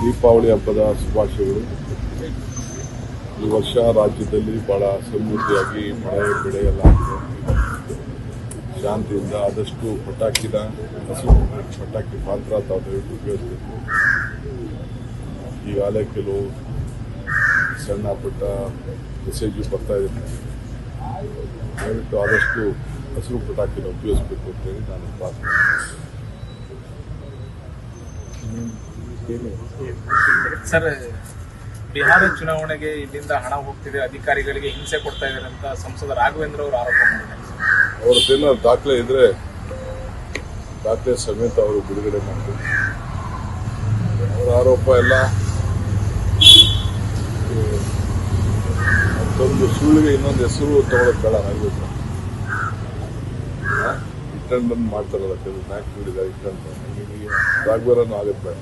ದೀಪಾವಳಿ ಹಬ್ಬದ ಶುಭಾಶಯಗಳು. ಈ ವರ್ಷ ರಾಜ್ಯದಲ್ಲಿ ಬಹಳ ಸಮೃದ್ಧಿಯಾಗಿ ಮಳೆ ಬೆಳೆ ಎಲ್ಲ ಶಾಂತಿಯಿಂದ ಆದಷ್ಟು ಪಟಾಕಿನ ಹಸು, ಪಟಾಕಿ ಮಾತ್ರ ತಾವು ಉಪಯೋಗಿಸಬೇಕು. ಈಗಾಗಲೇ ಕೆಲವು ಸಣ್ಣ ಪುಟ್ಟ ಮೆಸೇಜು ಬರ್ತಾ ಇದೆ ದಯವಿಟ್ಟು ಆದಷ್ಟು ಹಸಿರು ಪಟಾಕಿನ ಉಪಯೋಗಿಸಬೇಕು ಅಂತೇಳಿ ನಾನು ಪ್ರಾರ್ಥನೆ ಸರ್, ಬಿಹಾರ ಚುನಾವಣೆಗೆ ಇಲ್ಲಿಂದ ಹಣ ಹೋಗ್ತಿದೆ, ಅಧಿಕಾರಿಗಳಿಗೆ ಹಿಂಸೆ ಕೊಡ್ತಾ ಇದ್ದಾರೆ ಅಂತ ಸಂಸದ ರಾಘವೇಂದ್ರ ಅವರು ಆರೋಪ ಮಾಡಿದ್ದಾರೆ. ಅವ್ರದ್ದೇನೋ ದಾಖಲೆ ಇದ್ರೆ ದಾಖಲೆ ಸಮೇತ ಅವರು ಬಿಡುಗಡೆ ಮಾಡ್ತಾರೆ. ಅವರ ಆರೋಪ ಎಲ್ಲ ಮತ್ತೊಂದು ಸುಳ್ಳಿಗೆ ಇನ್ನೊಂದು ಹೆಸರು ತಗೊಳಕ್ ಬೇಡ ಆಗಬೇಕು ರಿಟರ್ನ್ ಬಂದು ಮಾಡ್ತಾರಲ್ಲ ಕೆಲವು ಮ್ಯಾಚ್ ನೋಡಿದ ರಿಟರ್ನ್ ರಾಘವೇಂದ್ರನೂ ಆಗತ್ತೆ ಬೇಡ.